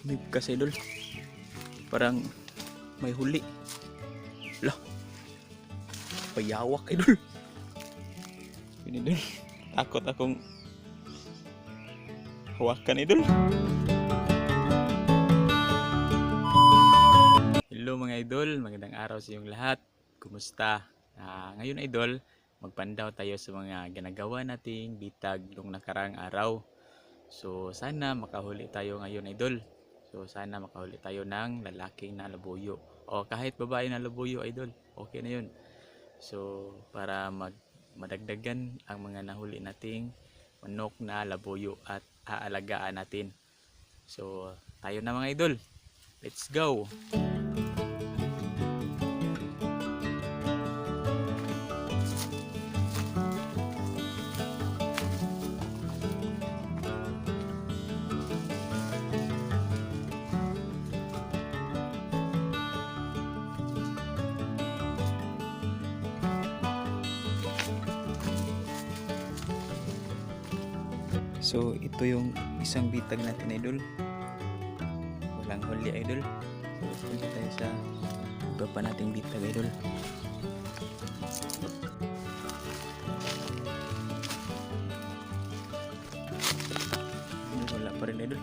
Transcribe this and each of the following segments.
May kasi idol. Parang may huli. Lah. Payawak idol. Yun idol. Takot akong hawakan idol. Hello mga idol, magandang araw sa inyong lahat. Kumusta? Ah, ngayon idol, magpandaw tayo sa mga ginagawa nating bitag nung nakarang araw. So sana makahuli tayo ngayon idol. So sana makahuli tayo ng lalaking na labuyo. O kahit babae na labuyo idol, okay na yun. So para mag madagdagan ang mga nahuli nating manok na labuyo at aalagaan natin. So tayo na mga idol. Let's go! So ito yung isang bitag natin idol. Walang huli idol. So punta tayo sa iba pa nating bitag idol. Wala pa rin idol.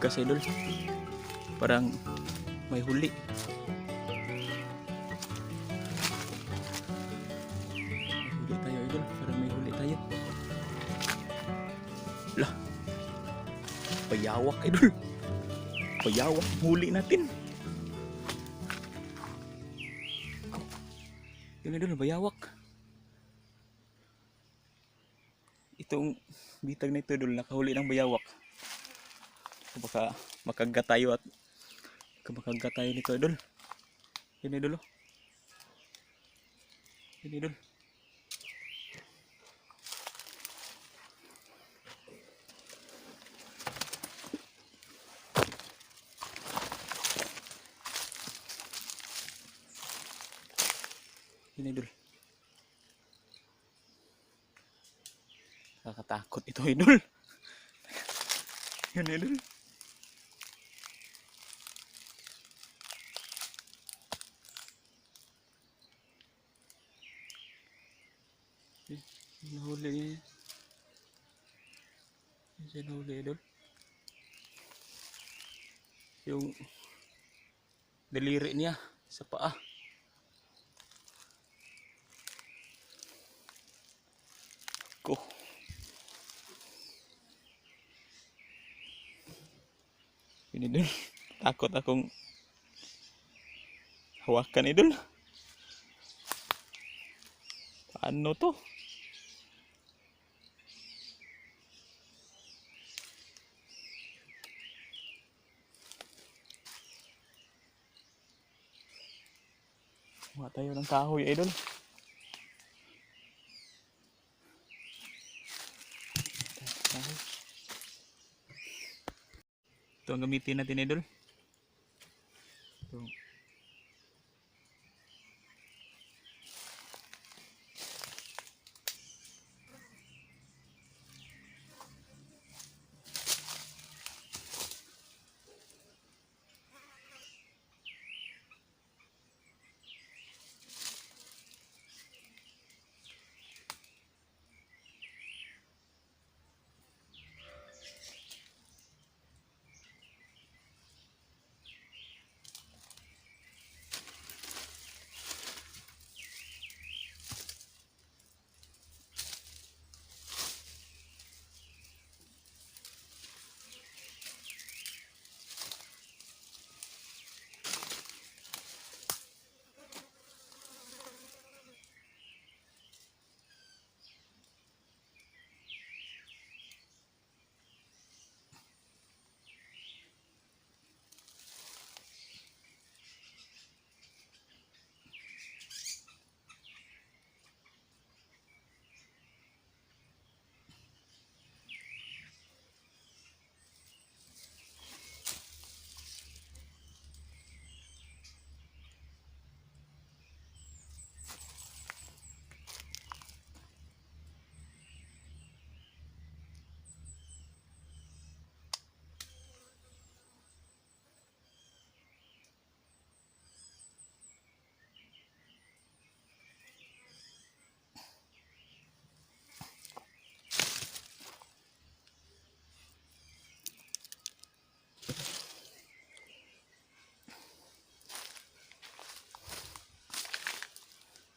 Bibkas idol. Parang may huli. May huli tayo idol. Parang may huli tayo. Lah. Payawak idol. Payawak huli natin. Yun idol, bayawak. Itong bitag na ito idol, nakahuli ng bayawak. Baka makagat tayo at makagat tayo nito idol. Yan idol oh. Yan idol. Yan idol. Nakakatakot ito idol. Yan idol. Nahuli niya. Yan siya nahuli idol. Yung daliri niya sa paa. Ko. Yun idol. Takot akong hawakan idol. Paano to? Kuha tayo ng kahoy idol. Kahoy. Ito ang gamitin natin idol. Ito.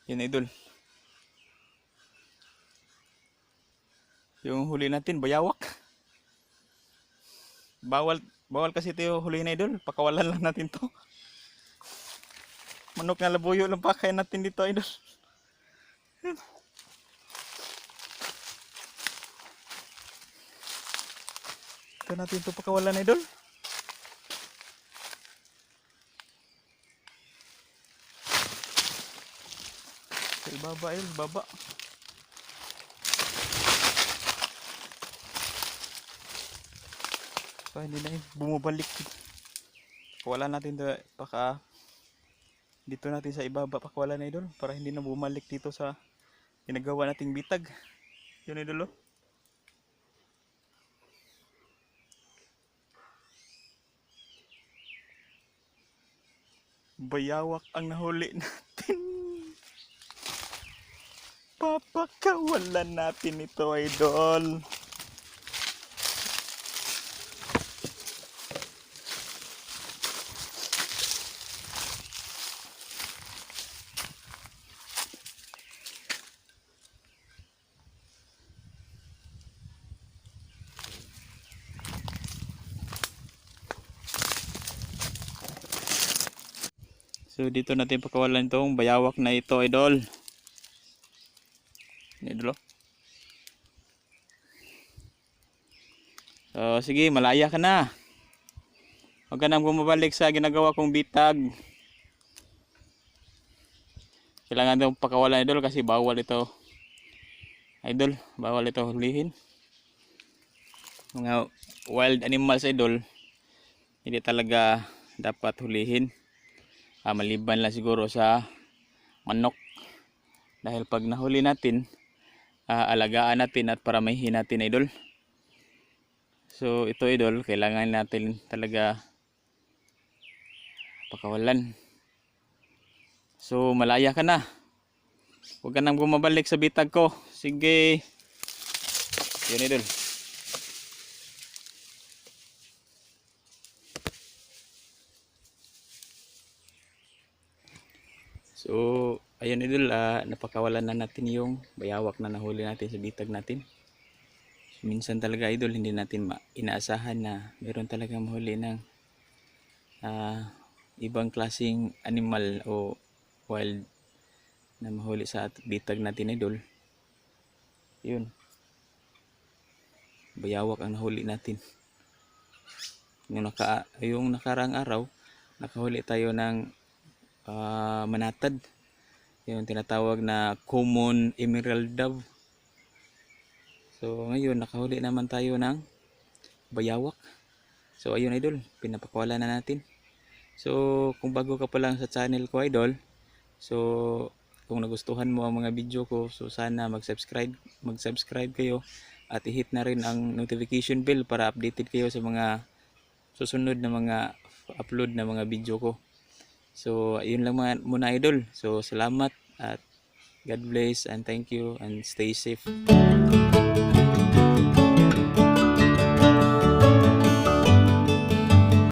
Yun idol. Yung huli natin, bayawak. Bawal, bawal kasi ito yung huli na idol. Pakawalan lang natin to. Manok na labuyo lang pakain natin dito idol. Yan. Ito natin to pakawalan idol. Ibaba idol, baba. Pa, hindi na yun. Bumabalik. Wala natin to, paka dito natin sa ibaba pakawala na idol para hindi na bumalik dito sa ginagawa nating bitag. Yun idol oh. Bayawak ang nahuli natin. Papakawalan natin ito idol. So dito natin pakawalan itong bayawak na ito idol. Yan, Idol oh. So sige, malaya ka na. Huwag ka nang bumabalik sa ginagawa kong bitag. Kailangan itong pakawalan idol kasi bawal ito. Idol, bawal ito hulihin. Mga wild animals idol, hindi talaga dapat hulihin ah, maliban lang siguro sa manok dahil pag nahuli natin ah, alagaan natin at paramihin natin idol so ito idol kailangan natin talaga pakawalan. So malaya ka na. Huwag ka nang bumabalik sa bitag ko. Sige. Yun idol. So, ayun idol, ah, napakawalan na natin yung bayawak na nahuli natin sa bitag natin. Minsan talaga idol, hindi natin inaasahan na meron talaga mahuli ng ah, ibang klaseng animal o wild na mahuli sa bitag natin idol. Yun. Bayawak ang nahuli natin. Yung, naka, yung nakarang araw, nakahuli tayo ng ah, manatad. Yung tinatawag na common emerald dove. So ngayon nakahuli naman tayo ng bayawak. So ayun idol, pinapakawala na natin. So kung bago ka pa lang sa channel ko idol, so kung nagustuhan mo ang mga video ko, so sana mag-subscribe, mag-subscribe kayo at i-hit na rin ang notification bell para updated kayo sa mga susunod na mga upload na mga video ko. So, ayun lang muna idol. So, salamat at God bless and thank you and stay safe.